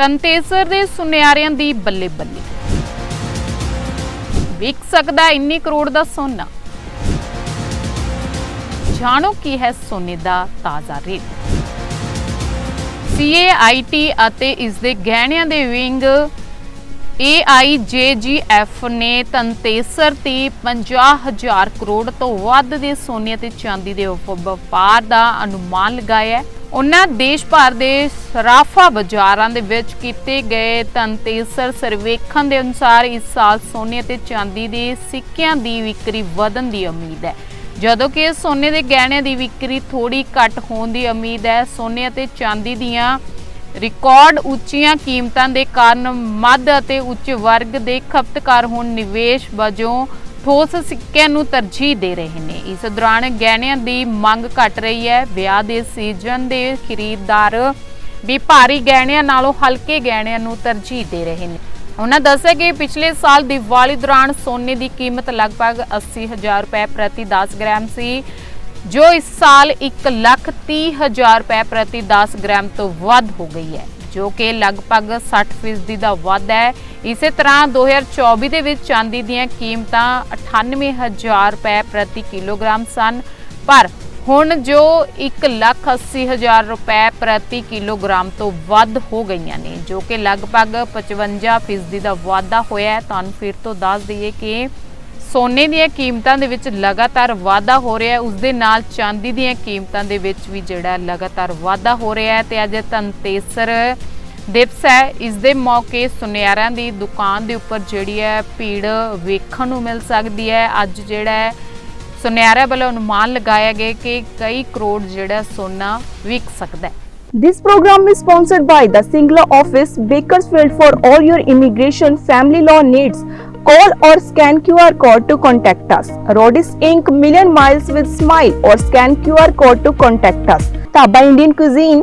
ਤੰਤੇਸਰ ਦੇ ਸੁਨਿਆਰਿਆਂ ਦੀ ਬੱਲੇ ਬੱਲੇ। ਵਿਕ ਸਕਦਾ ਹੈ ਇੰਨੀ ਕਰੋੜ ਦਾ ਸੋਨਾ। ਜਾਣੋ ਕੀ ਹੈ ਸੋਨੇ ਦਾ ਤਾਜ਼ਾ ਰੇਟ। CAIT ਅਤੇ ਇਸ ਦੇ ਗਹਿਣਿਆਂ ਦੇ ਵਿੰਗ AIJGF ਨੇ ਤੰਤੇਸਰ ਤੇ 50000 ਕਰੋੜ ਤੋਂ ਵੱਧ ਦੇ ਸੋਨੇ ਅਤੇ ਚਾਂਦੀ ਦੇ ਵਪਾਰ ਦਾ ਅਨੁਮਾਨ ਲਗਾਇਆ ਹੈ। ਉਹਨਾਂ ਦੇਸ਼ ਭਰ ਦੇ ਸਰਾਫਾ ਬਾਜ਼ਾਰਾਂ ਦੇ ਵਿੱਚ ਕੀਤੇ ਗਏ ਤੰਤੇਸਰ ਸਰਵੇਖਣ ਦੇ ਅਨੁਸਾਰ ਇਸ ਸਾਲ ਸੋਨੇ ਅਤੇ ਚਾਂਦੀ ਦੇ ਸਿੱਕਿਆਂ ਦੀ ਵਿਕਰੀ ਵਧਣ ਦੀ ਉਮੀਦ ਹੈ। ਜਦੋਂ ਕਿ ਸੋਨੇ ਦੇ ਗਹਿਣਿਆਂ ਦੀ ਵਿਕਰੀ ਥੋੜੀ ਘੱਟ ਹੋਣ ਦੀ ਉਮੀਦ ਹੈ, ਸੋਨੇ ਅਤੇ ਚਾਂਦੀ ਦੀਆਂ ਰਿਕਾਰਡ ਉੱਚੀਆਂ ਕੀਮਤਾਂ ਦੇ ਕਾਰਨ ਮੱਧ ਅਤੇ ਉੱਚ ਵਰਗ ਦੇ ਖਪਤਕਾਰ ਹੁਣ ਨਿਵੇਸ਼ ਵਜੋਂ ਠੋਸ ਸਿੱਕਿਆਂ ਨੂੰ ਤਰਜੀਹ ਦੇ ਰਹੇ ਨੇ। ਇਸ ਦੌਰਾਨ ਗਹਿਣਿਆਂ ਦੀ ਮੰਗ ਘਟ ਰਹੀ ਹੈ। ਵਿਆਹ ਦੇ ਸੀਜ਼ਨ ਦੇ ਖਰੀਦਦਾਰ ਵੀ ਭਾਰੀ ਗਹਿਣਿਆਂ ਨਾਲੋਂ ਹਲਕੇ ਗਹਿਣਿਆਂ ਨੂੰ ਤਰਜੀਹ ਦੇ ਰਹੇ ਨੇ। ਉਹਨਾਂ ਦੱਸਿਆ ਕਿ ਪਿਛਲੇ ਸਾਲ ਦੀਵਾਲੀ ਦੌਰਾਨ ਸੋਨੇ ਦੀ ਕੀਮਤ ਲਗਭਗ 80000 ਰੁਪਏ ਪ੍ਰਤੀ 10 ਗ੍ਰਾਮ ਸੀ, ਜੋ ਇਸ ਸਾਲ 130000 ਰੁਪਏ ਪ੍ਰਤੀ 10 ਗ੍ਰਾਮ ਤੋਂ ਵੱਧ ਹੋ ਗਈ ਹੈ, ਜੋ ਕਿ ਲਗਭਗ 60% ਦਾ ਵਾਧਾ ਹੈ। ਇਸੇ ਤਰ੍ਹਾਂ 2024 ਦੇ ਵਿੱਚ ਚਾਂਦੀ ਦੀਆਂ ਕੀਮਤਾਂ 98000 ਰੁਪਏ ਪ੍ਰਤੀ ਕਿਲੋਗ੍ਰਾਮ ਸਨ। ਪਰ ਹੁਣ ਜੋ 180000 ਰੁਪਏ ਪ੍ਰਤੀ ਕਿਲੋਗ੍ਰਾਮ ਤੋਂ ਵੱਧ ਹੋ ਗਈਆਂ ਨੇ, ਜੋ ਕਿ ਲਗਭਗ 55% ਦਾ ਵਾਧਾ ਹੋਇਆ ਹੈ। ਤੁਹਾਨੂੰ ਫਿਰ ਤੋਂ ਦੱਸ ਦਈਏ ਕਿ ਸੋਨੇ ਦੀਆਂ ਕੀਮਤਾਂ ਦੇ ਵਿੱਚ ਲਗਾਤਾਰ ਵਾਧਾ ਹੋ ਰਿਹਾ ਹੈ। ਉਸ ਦੇ ਨਾਲ ਚਾਂਦੀ ਦੀਆਂ ਕੀਮਤਾਂ ਦੇ ਵਿੱਚ ਵੀ ਜਿਹੜਾ ਲਗਾਤਾਰ ਵਾਧਾ ਹੋ ਰਿਹਾ ਹੈ। ਤੇ ਅੱਜ ਧਨਤੇਸਰ ਦਿਵਸ ਹੈ ਇਸ ਦੇ ਮੌਕੇ ਸੁਨਿਆਰਾਂ ਦੀ ਦੁਕਾਨ ਦੇ ਉੱਪਰ ਜਿਹੜੀ ਹੈ ਭੀੜ ਵੇਖਣ ਨੂੰ ਮਿਲ ਸਕਦੀ ਹੈ ਅੱਜ ਜਿਹੜਾ ਹੈ ਸੁਨਿਆਰਾਂ ਵੱਲੋਂ ਅਨੁਮਾਨ ਲਗਾਇਆ ਗਿਆ ਕਿ ਕਈ ਕਰੋੜ ਜਿਹੜਾ ਸੋਨਾ ਵਿਕ ਸਕਦਾ ਹੈ This program is sponsored by the Singla office, Bakersfield for all your immigration family law needs. Call or scan QR code to contact us. Rodis Inc. Million Miles with Smile or scan QR code to contact us. Taba Indian Cuisine,